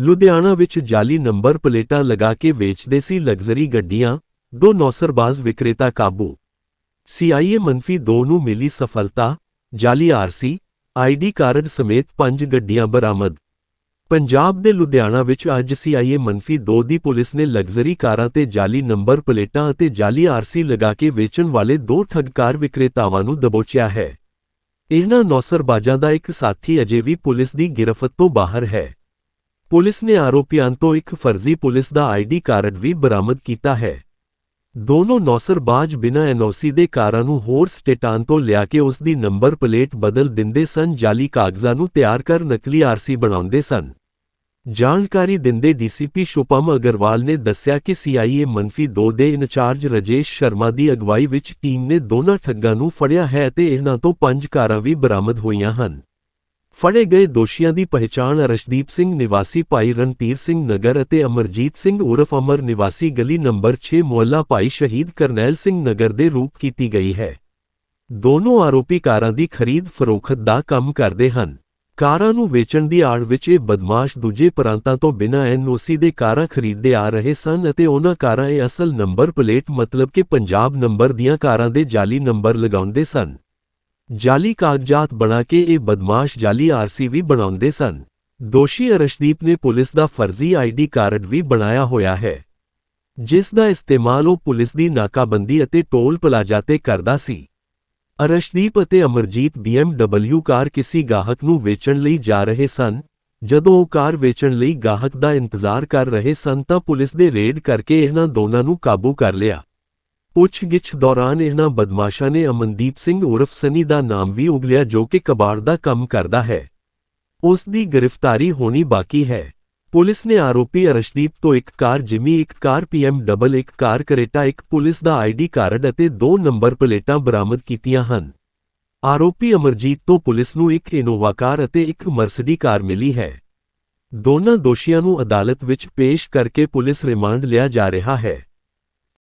ਲੁਧਿਆਣਾ ਵਿੱਚ ਜਾਲੀ ਨੰਬਰ ਪਲੇਟਾਂ ਲਗਾ ਕੇ ਵੇਚਦੇ ਸੀ ਲਗਜ਼ਰੀ ਗੱਡੀਆਂ, ਦੋ ਨੌਸਰਬਾਜ਼ ਵਿਕਰੇਤਾ ਕਾਬੂ। ਸੀਆਈਏ ਮੰਫੀ 2 ਨੂੰ ਮਿਲੀ ਸਫਲਤਾ, ਜਾਲੀ ਆਰਸੀ, ਆਈਡੀ ਕਾਰਡ ਸਮੇਤ ਪੰਜ ਗੱਡੀਆਂ ਬਰਾਮਦ। ਪੰਜਾਬ ਦੇ ਲੁਧਿਆਣਾ ਵਿੱਚ ਅੱਜ ਸੀਆਈਏ ਮੰਫੀ 2 ਦੀ ਪੁਲਿਸ ਨੇ ਲਗਜ਼ਰੀ ਕਾਰਾਂ ਤੇ ਜਾਲੀ ਨੰਬਰ ਪਲੇਟਾਂ ਅਤੇ ਜਾਲੀ ਆਰਸੀ ਲਗਾ ਕੇ ਵੇਚਣ ਵਾਲੇ ਦੋ ਠੱਗਕਾਰ ਵਿਕਰੇਤਾਵਾਂ ਨੂੰ ਦਬੋਚਿਆ ਹੈ। ਇਹਨਾਂ ਨੌਸਰਬਾਜ਼ਾਂ ਦਾ ਇੱਕ ਸਾਥੀ ਅਜੇ ਵੀ ਪੁਲਿਸ ਦੀ ਗਿਰਫਤ ਤੋਂ ਬਾਹਰ ਹੈ। ਪੁਲਿਸ ਨੇ ਆਰੋਪੀਆਂ ਤੋਂ ਇੱਕ ਫਰਜ਼ੀ ਪੁਲਿਸ ਦਾ ਆਈਡੀ ਕਾਰਡ ਵੀ ਬਰਾਮਦ ਕੀਤਾ ਹੈ। ਦੋਨੋਂ ਨੌਸਰਬਾਜ਼ ਬਿਨਾਂ ਐਨਓਸੀ ਦੇ ਕਾਰਾਂ ਨੂੰ ਹੋਰ ਸਟੇਟਾਂ ਤੋਂ ਲਿਆ ਕੇ ਉਸ ਦੀ ਨੰਬਰ ਪਲੇਟ ਬਦਲ ਦਿੰਦੇ ਸਨ, ਜਾਲੀ ਕਾਗਜ਼ਾਂ ਨੂੰ ਤਿਆਰ ਕਰ ਨਕਲੀ ਆਰਸੀ ਬਣਾਉਂਦੇ ਸਨ। ਜਾਣਕਾਰੀ ਦਿੰਦੇ ਡੀਸੀਪੀ ਸ਼ੁਭਮ ਅਗਰਵਾਲ ਨੇ ਦੱਸਿਆ ਕਿ ਸੀਆਈਏ ਮੰਫੀ 2 ਦੇ ਇੰਚਾਰਜ ਰਜੇਸ਼ ਸ਼ਰਮਾ ਦੀ ਅਗਵਾਈ ਵਿੱਚ ਟੀਮ ਨੇ ਦੋਨਾਂ ਠੱਗਾਂ ਨੂੰ ਫੜਿਆ ਹੈ ਤੇ ਇਹਨਾਂ ਤੋਂ ਪੰਜ ਕਾਰਾਂ ਵੀ ਬਰਾਮਦ ਹੋਈਆਂ ਹਨ। ਫੜੇ ਗਏ ਦੋਸ਼ੀਆਂ ਦੀ ਪਹਿਚਾਣ ਅਰਸ਼ਦੀਪ ਸਿੰਘ ਨਿਵਾਸੀ ਭਾਈ ਰਣਧੀਰ ਸਿੰਘ ਨਗਰ ਅਤੇ ਅਮਰਜੀਤ ਸਿੰਘ ਉਰਫ ਅਮਰ ਨਿਵਾਸੀ ਗਲੀ ਨੰਬਰ 6 ਮੁਹੱਲਾ ਭਾਈ ਸ਼ਹੀਦ ਕਰਨੈਲ ਸਿੰਘ ਨਗਰ ਦੇ ਰੂਪ ਕੀਤੀ ਗਈ ਹੈ। ਦੋਨੋਂ ਆਰੋਪੀ ਕਾਰਾਂ ਦੀ ਖਰੀਦ ਫਰੋਖਤ ਦਾ ਕੰਮ ਕਰਦੇ ਹਨ। ਕਾਰਾਂ ਨੂੰ ਵੇਚਣ ਦੀ ਆੜ ਵਿੱਚ ਇਹ ਬਦਮਾਸ਼ ਦੂਜੇ ਪ੍ਰਾਂਤਾਂ ਤੋਂ ਬਿਨਾਂ ਐਨਓਸੀ ਦੇ ਕਾਰਾਂ ਖਰੀਦਦੇ ਆ ਰਹੇ ਸਨ ਅਤੇ ਉਹਨਾਂ ਕਾਰਾਂ ਇਹ ਅਸਲ ਨੰਬਰ ਪਲੇਟ ਮਤਲਬ ਕਿ ਪੰਜਾਬ ਨੰਬਰ ਦੀਆਂ ਕਾਰਾਂ ਦੇ ਜਾਲੀ ਨੰਬਰ ਲਗਾਉਂਦੇ ਸਨ। ਜਾਲੀ ਕਾਗਜ਼ਾਤ ਬਣਾ ਕੇ ਇਹ ਬਦਮਾਸ਼ ਜਾਲੀ ਆਰਸੀ ਵੀ ਬਣਾਉਂਦੇ ਸਨ। ਦੋਸ਼ੀ ਅਰਸ਼ਦੀਪ ਨੇ ਪੁਲਿਸ ਦਾ ਫਰਜ਼ੀ ਆਈਡੀ ਕਾਰਡ ਵੀ ਬਣਾਇਆ ਹੋਇਆ ਹੈ। ਜਿਸ ਦਾ ਇਸਤੇਮਾਲ ਉਹ ਪੁਲਿਸ ਦੀ ਨਾਕਾਬੰਦੀ ਅਤੇ ਟੋਲ ਪਲਾਜ਼ਾ ਤੇ ਕਰਦਾ ਸੀ। ਅਰਸ਼ਦੀਪ ਅਤੇ ਅਮਰਜੀਤ BMW ਕਾਰ ਕਿਸੇ ਗਾਹਕ ਨੂੰ ਵੇਚਣ ਲਈ ਜਾ ਰਹੇ ਸਨ। ਜਦੋਂ ਉਹ ਕਾਰ ਵੇਚਣ ਲਈ ਗਾਹਕ ਦਾ ਇੰਤਜ਼ਾਰ ਕਰ ਰਹੇ ਸਨ ਤਾਂ ਪੁਲਿਸ ਦੇ ਰੇਡ ਕਰਕੇ ਇਹਨਾਂ ਦੋਨਾਂ ਨੂੰ ਕਾਬੂ ਕਰ ਲਿਆ। ਪੁੱਛਗਿੱਛ ਦੌਰਾਨ ਇਹਨਾਂ ਬਦਮਾਸ਼ਾਂ ਨੇ ਅਮਨਦੀਪ ਸਿੰਘ ਉਰਫ ਸਨੀ ਦਾ ਨਾਮ ਵੀ ਉਗਲਿਆ ਜੋ ਕਿ ਕਬਾੜ ਦਾ ਕੰਮ ਕਰਦਾ ਹੈ। ਉਸ ਦੀ ਗ੍ਰਿਫਤਾਰੀ ਹੋਣੀ ਬਾਕੀ ਹੈ। ਪੁਲਿਸ ਨੇ ਆਰੋਪੀ ਅਰਸ਼ਦੀਪ ਤੋਂ ਇੱਕ ਕਾਰ ਜਿਮੀ, ਇੱਕ ਕਾਰ ਪੀਐਮ ਡਬਲ, ਇੱਕ ਕਾਰ ਕਰੇਟਾ, ਇੱਕ ਪੁਲਿਸ ਦਾ ਆਈਡੀ ਕਾਰਡ ਅਤੇ ਦੋ ਨੰਬਰ ਪਲੇਟਾਂ ਬਰਾਮਦ ਕੀਤੀਆਂ ਹਨ। ਆਰੋਪੀ ਅਮਰਜੀਤ ਤੋਂ ਪੁਲਿਸ ਨੂੰ ਇੱਕ ਇਨੋਵਾ ਕਾਰ ਅਤੇ ਇੱਕ ਮਰਸਡੀ ਕਾਰ ਮਿਲੀ ਹੈ। ਦੋਨਾਂ ਦੋਸ਼ੀਆਂ ਨੂੰ ਅਦਾਲਤ ਵਿੱਚ ਪੇਸ਼ ਕਰਕੇ ਪੁਲਿਸ ਰਿਮਾਂਡ ਲਿਆ ਜਾ ਰਿਹਾ ਹੈ।